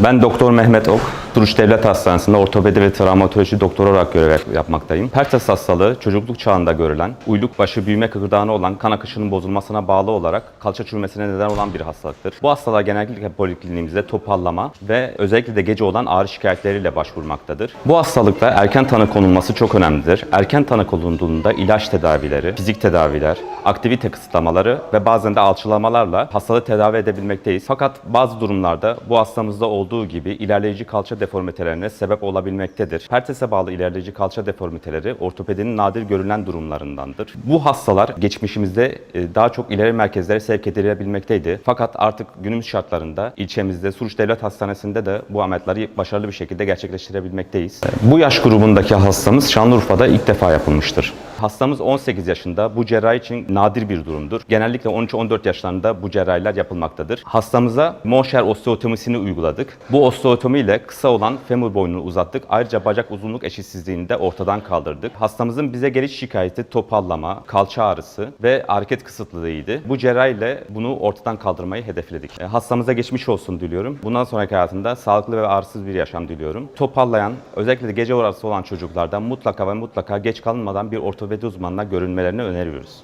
Ben Doktor Mehmet Ok, Duruş Devlet Hastanesi'nde ortopedi ve travmatoloji doktoru olarak görev yapmaktayım. Pertes hastalığı çocukluk çağında görülen, uyluk başı büyüme kıkırdağını olan kan akışının bozulmasına bağlı olarak kalça çürümesine neden olan bir hastalıktır. Bu hastalığa genellikle polikliniğimizde topallama ve özellikle de gece olan ağrı şikayetleriyle başvurmaktadır. Bu hastalıkta erken tanı konulması çok önemlidir. Erken tanı konulduğunda ilaç tedavileri, fizik tedaviler, aktivite kısıtlamaları ve bazen de alçılamalarla hastalığı tedavi edebilmekteyiz. Fakat bazı durumlarda bu hastamızda olduğu gibi ilerleyici kalça deformitelerine sebep olabilmektedir. Pertese bağlı ilerleyici kalça deformiteleri ortopedinin nadir görülen durumlarındandır. Bu hastalar geçmişimizde e, daha çok ileri merkezlere sevk edilebilmekteydi. Fakat artık günümüz şartlarında ilçemizde Suruç Devlet Hastanesi'nde de bu ameliyatları başarılı bir şekilde gerçekleştirebilmekteyiz. Bu yaş grubundaki hastamız Şanlıurfa'da ilk defa yapılmıştır. Hastamız 18 yaşında. Bu cerrahi için nadir bir durumdur. Genellikle 13-14 yaşlarında bu cerrahiler yapılmaktadır. Hastamıza Moşer osteotomisini uyguladık. Bu osteotomi ile kısa olan femur boynunu uzattık. Ayrıca bacak uzunluk eşitsizliğini de ortadan kaldırdık. Hastamızın bize geliş şikayeti topallama, kalça ağrısı ve hareket kısıtlılığıydı. Bu cerrahi ile bunu ortadan kaldırmayı hedefledik. E, Hastamıza geçmiş olsun diliyorum. Bundan sonraki hayatında sağlıklı ve ağrısız bir yaşam diliyorum. Topallayan, özellikle de gece orası olan çocuklardan mutlaka ve mutlaka geç kalınmadan bir ortopedi uzmanına görünmelerini öneriyoruz.